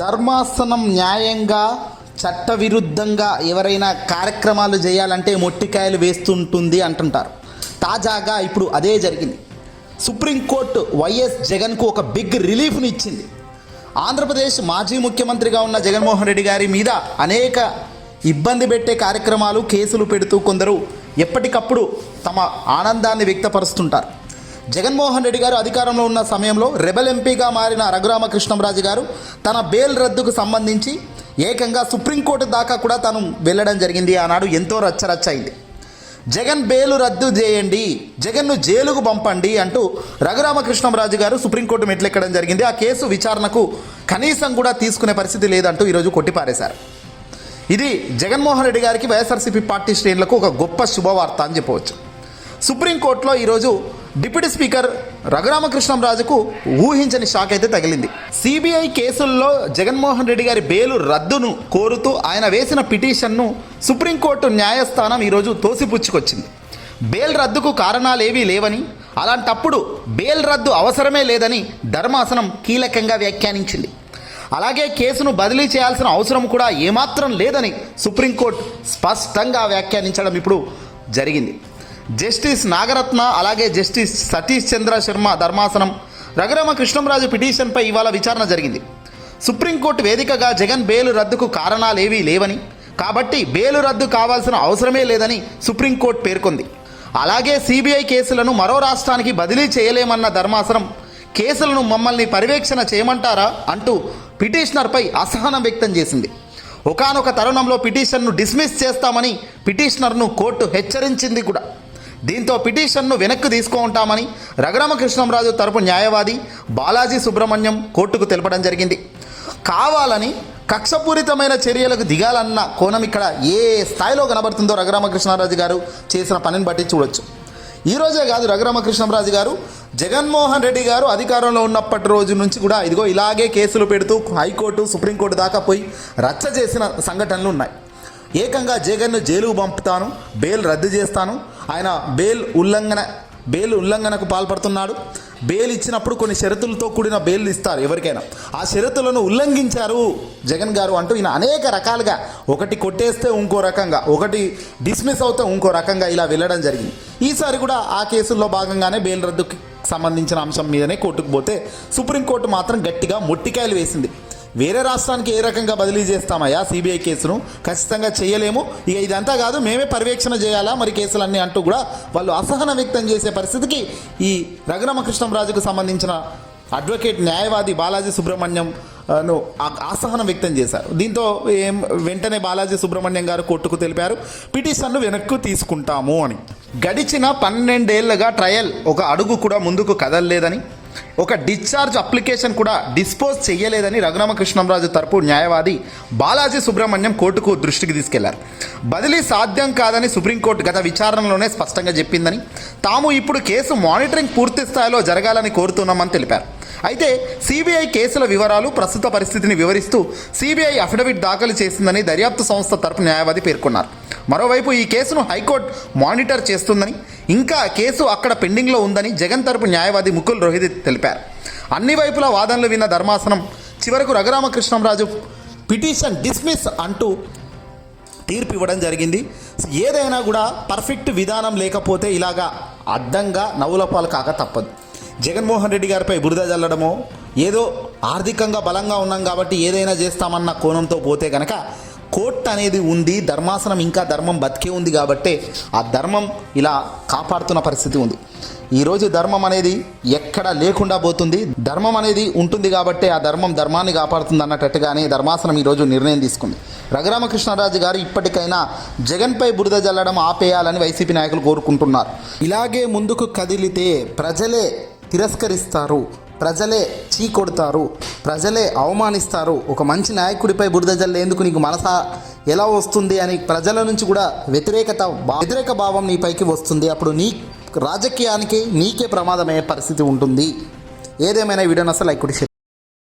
ధర్మాసనం న్యాయంగా చట్టవిరుద్ధంగా ఎవరైనా కార్యక్రమాలు చేయాలంటే మొట్టికాయలు వేస్తుంటుంది అంటుంటారు. తాజాగా ఇప్పుడు అదే జరిగింది. సుప్రీంకోర్టు వైఎస్ జగన్కు ఒక బిగ్ రిలీఫ్ని ఇచ్చింది. ఆంధ్రప్రదేశ్ మాజీ ముఖ్యమంత్రిగా ఉన్న జగన్మోహన్ రెడ్డి గారి మీద అనేక ఇబ్బంది పెట్టే కార్యక్రమాలు కేసులు పెడుతూ కొందరు ఎప్పటికప్పుడు తమ ఆనందాన్ని వ్యక్తపరుస్తుంటారు. జగన్మోహన్ రెడ్డి గారు అధికారంలో ఉన్న సమయంలో రెబల్ ఎంపీగా మారిన రఘురామకృష్ణంరాజు గారు తన బెయిల్ రద్దుకు సంబంధించి ఏకంగా సుప్రీంకోర్టు దాకా కూడా తను వెళ్ళడం జరిగింది. ఆనాడు ఎంతో రచ్చరచ్చయింది. జగన్ బెయిల్ రద్దు చేయండి జగన్ను జైలుకు పంపండి అంటూ రఘురామకృష్ణంరాజు గారు సుప్రీంకోర్టు మెట్లెక్కడం జరిగింది. ఆ కేసు విచారణకు కనీసం కూడా తీసుకునే పరిస్థితి లేదంటూ ఈరోజు కొట్టిపారేశారు. ఇది జగన్మోహన్ రెడ్డి గారికి వైఎస్ఆర్సీపీ పార్టీ శ్రేణులకు ఒక గొప్ప శుభవార్త అని చెప్పవచ్చు. సుప్రీంకోర్టులో ఈరోజు డిప్యూటీ స్పీకర్ రఘురామకృష్ణంరాజుకు ఊహించని షాక్ అయితే తగిలింది. సిబిఐ కేసుల్లో జగన్మోహన్ రెడ్డి గారి బెయిలు రద్దును కోరుతూ ఆయన వేసిన పిటిషన్ను సుప్రీంకోర్టు న్యాయస్థానం ఈరోజు తోసిపుచ్చుకొచ్చింది. బెయిల్ రద్దుకు కారణాలేవీ లేవని అలాంటప్పుడు బెయిల్ రద్దు అవసరమే లేదని ధర్మాసనం కీలకంగా వ్యాఖ్యానించింది. అలాగే కేసును బదిలీ చేయాల్సిన అవసరం కూడా ఏమాత్రం లేదని సుప్రీంకోర్టు స్పష్టంగా వ్యాఖ్యానించడం ఇప్పుడు జరిగింది. జస్టిస్ నాగరత్న అలాగే జస్టిస్ సతీష్ చంద్ర శర్మ ధర్మాసనం రఘురామ కృష్ణంరాజు పిటిషన్పై ఇవాళ విచారణ జరిగింది. సుప్రీంకోర్టు వేదికగా జగన్ బెయిల్ రద్దుకు కారణాలేవీ లేవని కాబట్టి బెయిల్ రద్దు కావాల్సిన అవసరమే లేదని సుప్రీంకోర్టు పేర్కొంది. అలాగే సిబిఐ కేసులను మరో రాష్ట్రానికి బదిలీ చేయలేమన్న ధర్మాసనం కేసులను మమ్మల్ని పర్యవేక్షణ చేయమంటారా అంటూ పిటిషనర్పై అసహనం వ్యక్తం చేసింది. ఒకానొక తరుణంలో పిటిషన్ను డిస్మిస్ చేస్తామని పిటిషనర్ను కోర్టు హెచ్చరించింది కూడా. దీంతో పిటిషన్ను వెనక్కి తీసుకుంటామని రఘురామకృష్ణంరాజు తరపు న్యాయవాది బాలాజీ సుబ్రహ్మణ్యం కోర్టుకు తెలపడం జరిగింది. కావాలని కక్షపూరితమైన చర్యలకు దిగాలన్న కోణం ఇక్కడ ఏ స్థాయిలో కనబడుతుందో రఘురామకృష్ణరాజు గారు చేసిన పనిని బట్టి చూడొచ్చు. ఈరోజే కాదు రఘురామకృష్ణరాజు గారు జగన్మోహన్ రెడ్డి గారు అధికారంలో ఉన్నప్పటి రోజు నుంచి కూడా ఇదిగో ఇలాగే కేసులు పెడుతూ హైకోర్టు సుప్రీంకోర్టు దాకా పోయి రచ్చ చేసిన సంఘటనలు ఉన్నాయి. ఏకంగా జగన్ను జైలుకు పంపుతాను బెయిల్ రద్దు చేస్తాను. ఆయన బెయిల్ ఉల్లంఘన బెయిల్ ఉల్లంఘనకు పాల్పడుతున్నాడు. బెయిల్ ఇచ్చినప్పుడు కొన్ని షరతులతో కూడిన బెయిల్ ఇస్తారు ఎవరికైనా. ఆ షరతులను ఉల్లంఘించారు జగన్ గారు అంటూ ఈయన అనేక రకాలుగా ఒకటి కొట్టేస్తే ఇంకో రకంగా ఒకటి డిస్మిస్ అవుతే ఇంకో రకంగా ఇలా వెళ్ళడం జరిగింది. ఈసారి కూడా ఆ కేసుల్లో భాగంగానే బెయిల్ రద్దుకి సంబంధించిన అంశం మీదనే కోర్టుకు పోతే సుప్రీంకోర్టు మాత్రం గట్టిగా మొట్టికాయలు వేసింది. వేరే రాష్ట్రానికి ఏ రకంగా బదిలీ చేస్తామయ్యా సిబిఐ కేసును? ఖచ్చితంగా చేయలేము. ఇక ఇదంతా కాదు మేమే పర్యవేక్షణ చేయాలా? మరి కేసులన్నీ అంటూ కూడా వాళ్ళు అసహనం వ్యక్తం చేసే పరిస్థితికి ఈ రఘురామకృష్ణంరాజుకు సంబంధించిన అడ్వకేట్ న్యాయవాది బాలాజీ సుబ్రహ్మణ్యం ను అసహనం వ్యక్తం చేశారు. దీంతో ఏం వెంటనే బాలాజీ సుబ్రహ్మణ్యం గారు కోర్టుకు తెలిపారు పిటిషన్ను వెనక్కు తీసుకుంటాము అని. గడిచిన పన్నెండేళ్ళుగా ట్రయల్ ఒక అడుగు కూడా ముందుకు కదలలేదని ఒక డిశ్చార్జ్ అప్లికేషన్ కూడా డిస్పోజ్ చేయలేదని రఘురామకృష్ణంరాజు తరపు న్యాయవాది బాలాజీ సుబ్రహ్మణ్యం కోర్టుకు దృష్టికి తీసుకెళ్ళారు. బదిలీ సాధ్యం కాదని సుప్రీంకోర్టు గత విచారణలోనే స్పష్టంగా చెప్పిందని తాము ఇప్పుడు కేసు మానిటరింగ్ పూర్తి స్థాయిలో జరగాలని కోరుతున్నామని తెలిపారు. అయితే సిబిఐ కేసుల వివరాలు ప్రస్తుత పరిస్థితిని వివరిస్తూ సిబిఐ అఫిడవిట్ దాఖలు చేసిందని దర్యాప్తు సంస్థ తరపు న్యాయవాది పేర్కొన్నారు. మరోవైపు ఈ కేసును హైకోర్టు మానిటర్ చేస్తుందని ఇంకా కేసు అక్కడ పెండింగ్లో ఉందని జగన్ తరపు న్యాయవాది ముకుల్ రోహిత్ తెలిపారు. అన్ని వైపుల వాదనలు విన్న ధర్మాసనం చివరకు రఘురామకృష్ణంరాజు పిటిషన్ డిస్మిస్ అంటూ తీర్పు ఇవ్వడం జరిగింది. ఏదైనా కూడా పర్ఫెక్ట్ విధానం లేకపోతే ఇలాగా అడ్డంగా నవ్వులపాలు కాక తప్పదు. జగన్మోహన్ రెడ్డి గారిపై బురద జల్లడమో ఏదో ఆర్థికంగా బలంగా ఉన్నాం కాబట్టి ఏదైనా చేస్తామన్న కోణంతో పోతే కనుక కోర్టు అనేది ఉంది ధర్మాసనం ఇంకా ధర్మం బతికే ఉంది కాబట్టే ఆ ధర్మం ఇలా కాపాడుతున్న పరిస్థితి ఉంది. ఈరోజు ధర్మం అనేది ఎక్కడ లేకుండా పోతుంది. ధర్మం అనేది ఉంటుంది కాబట్టే ఆ ధర్మం ధర్మాన్ని కాపాడుతుంది అన్నట్టుగానే ధర్మాసనం ఈరోజు నిర్ణయం తీసుకుంది. రఘురామకృష్ణరాజు గారు ఇప్పటికైనా జగన్పై బురద జల్లడం ఆపేయాలని వైసీపీ నాయకులు కోరుకుంటున్నారు. ఇలాగే ముందుకు కదిలితే ప్రజలే తిరస్కరిస్తారు. ప్రజలే చీకొడతారు ప్రజలే అవమానిస్తారు. ఒక మంచి నాయకుడిపై బురద జల్లేందుకు నీకు మనస ఎలా వస్తుంది అని ప్రజల నుంచి కూడా వ్యతిరేకత వ్యతిరేక భావం నీపైకి వస్తుంది. అప్పుడు నీ రాజకీయానికి నీకే ప్రమాదమయ్యే పరిస్థితి ఉంటుంది. ఏదేమైనా ఈ వీడియోని అసలు లైక్